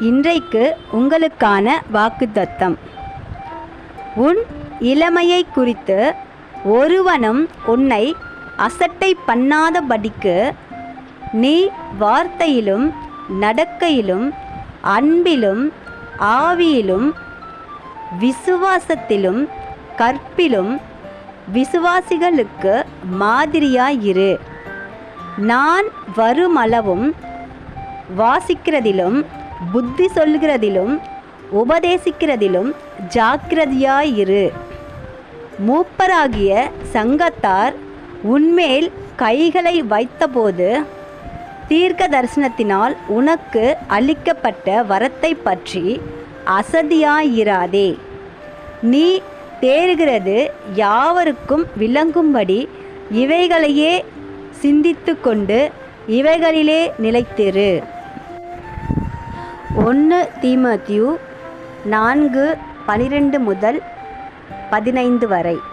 இன்றைக்கு உங்களுக்கான வாக்குத்தத்தம். உன் இளமையை குறித்து ஒருவனும் உன்னை அசட்டை பண்ணாதபடிக்கு நீ வார்த்தையிலும் நடக்கையிலும் அன்பிலும் ஆவியிலும் விசுவாசத்திலும் கற்பிலும் விசுவாசிகளுக்கு மாதிரியாயிரு. நான் வருமளவும் வாசிக்கிறதிலும் புத்தி சொல்கிறதிலும் உபதேசிக்கிறதிலும் ஜாக்கிரதையாயிரு மூப்பராகிய சங்கத்தார் உன்மேல் கைகளை வைத்தபோது தீர்க்க தரிசனத்தினால் உனக்கு அளிக்கப்பட்ட வரத்தை பற்றி அசதியாயிராதே நீ தேறுகிறது யாவருக்கும் விளங்கும்படி இவைகளையே சிந்தித்து கொண்டு இவைகளிலே நிலைத்திரு. ஒன்று தீமத்யூ நான்கு பனிரெண்டு முதல் பதினைந்து வரை.